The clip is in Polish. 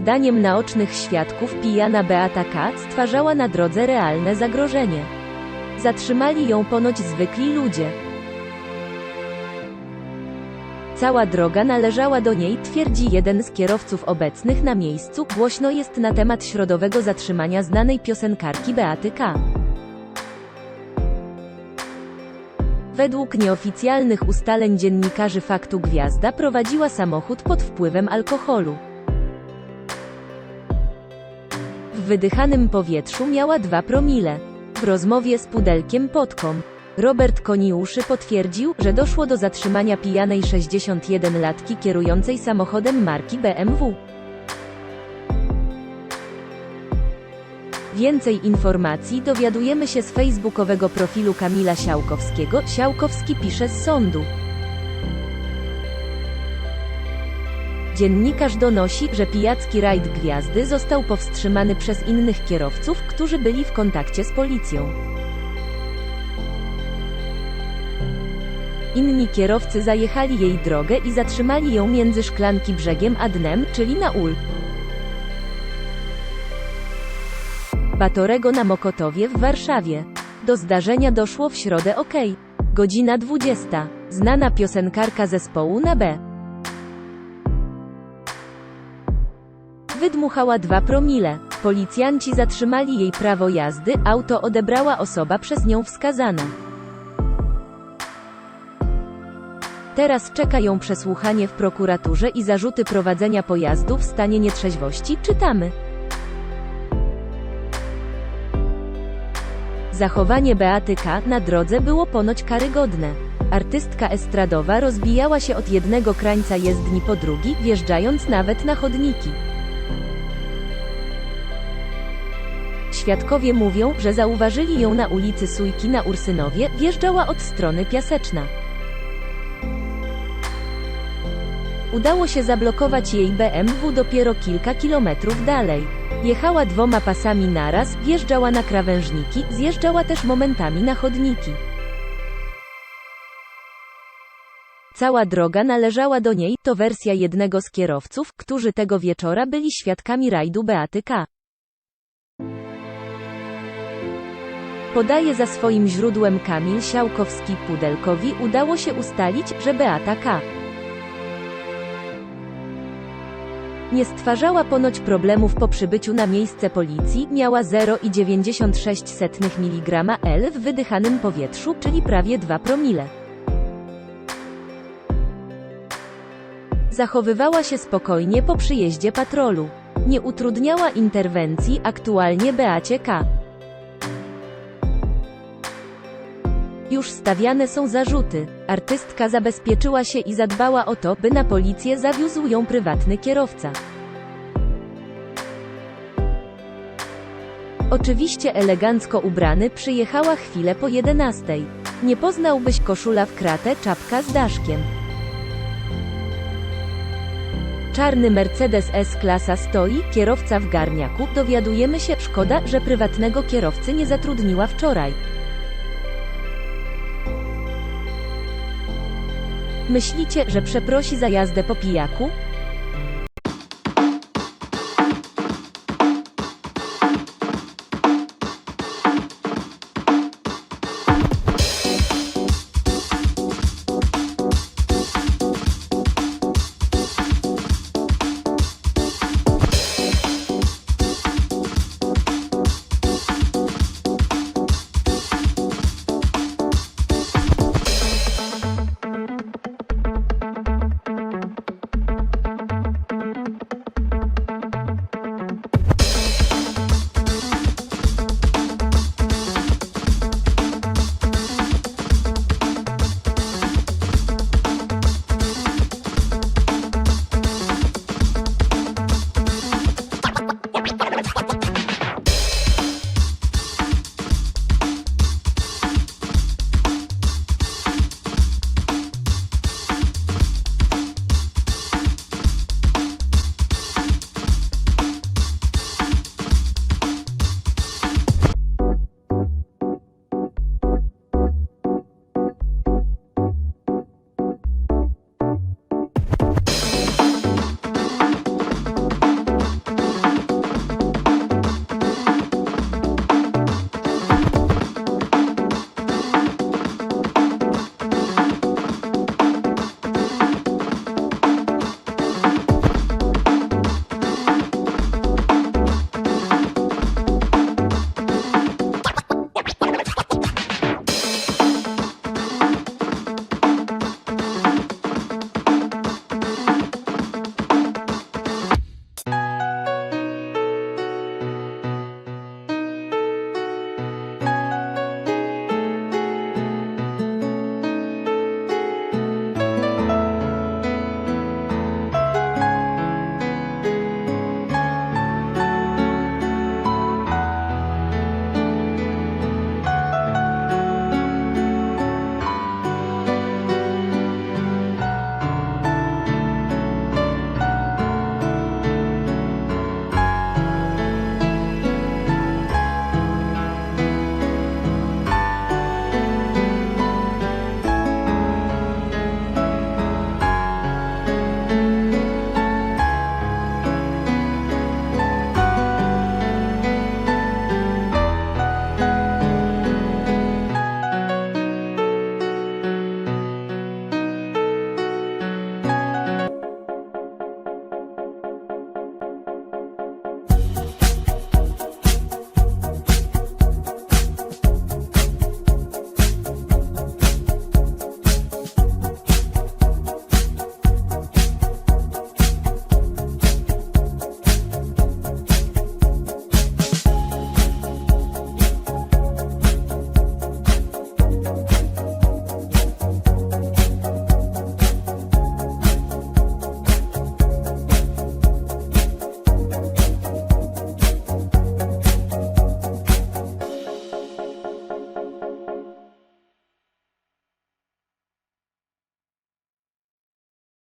Zdaniem naocznych świadków pijana Beata K. stwarzała na drodze realne zagrożenie. Zatrzymali ją ponoć zwykli ludzie. Cała droga należała do niej, twierdzi jeden z kierowców obecnych na miejscu. Głośno jest na temat środowego zatrzymania znanej piosenkarki Beaty K. Według nieoficjalnych ustaleń dziennikarzy faktu Gwiazda prowadziła samochód pod wpływem alkoholu. W wydychanym powietrzu miała 2 promile. W rozmowie z Pudelkiem Podkom Robert Koniuszy potwierdził, że doszło do zatrzymania pijanej 61-latki kierującej samochodem marki BMW. Więcej informacji dowiadujemy się z facebookowego profilu Kamila Siałkowskiego. Siałkowski pisze z sądu. Dziennikarz donosi, że pijacki rajd gwiazdy został powstrzymany przez innych kierowców, którzy byli w kontakcie z policją. Inni kierowcy zajechali jej drogę i zatrzymali ją między Szklanki Brzegiem a dnem, czyli na ul. Batorego na Mokotowie w Warszawie. Do zdarzenia doszło w środę ok. Godzina 20. Znana piosenkarka zespołu na B. Wydmuchała 2 promile. Policjanci zatrzymali jej prawo jazdy, auto odebrała osoba przez nią wskazana. Teraz czeka ją przesłuchanie w prokuraturze i zarzuty prowadzenia pojazdu w stanie nietrzeźwości, czytamy. Zachowanie Beaty K. na drodze było ponoć karygodne. Artystka estradowa rozbijała się od jednego krańca jezdni po drugi, wjeżdżając nawet na chodniki. Świadkowie mówią, że zauważyli ją na ulicy Sujki na Ursynowie, wjeżdżała od strony Piaseczna. Udało się zablokować jej BMW dopiero kilka kilometrów dalej. Jechała dwoma pasami naraz, wjeżdżała na krawężniki, zjeżdżała też momentami na chodniki. Cała droga należała do niej, to wersja jednego z kierowców, którzy tego wieczora byli świadkami rajdu Beaty K. Podaje za swoim źródłem Kamil Siałkowski Pudelkowi udało się ustalić, że Beata K. Nie stwarzała ponoć problemów po przybyciu na miejsce policji, miała 0,96 mg L w wydychanym powietrzu, czyli prawie 2 promile. Zachowywała się spokojnie po przyjeździe patrolu. Nie utrudniała interwencji aktualnie Beacie K. Już stawiane są zarzuty. Artystka zabezpieczyła się i zadbała o to, by na policję zawiózł ją prywatny kierowca. Oczywiście elegancko ubrany przyjechała chwilę po 11. Nie poznałbyś koszula w kratę, czapka z daszkiem. Czarny Mercedes S-klasa stoi, kierowca w garniaku, dowiadujemy się, szkoda, że prywatnego kierowcy nie zatrudniła wczoraj. Myślicie, że przeprosi za jazdę po pijaku?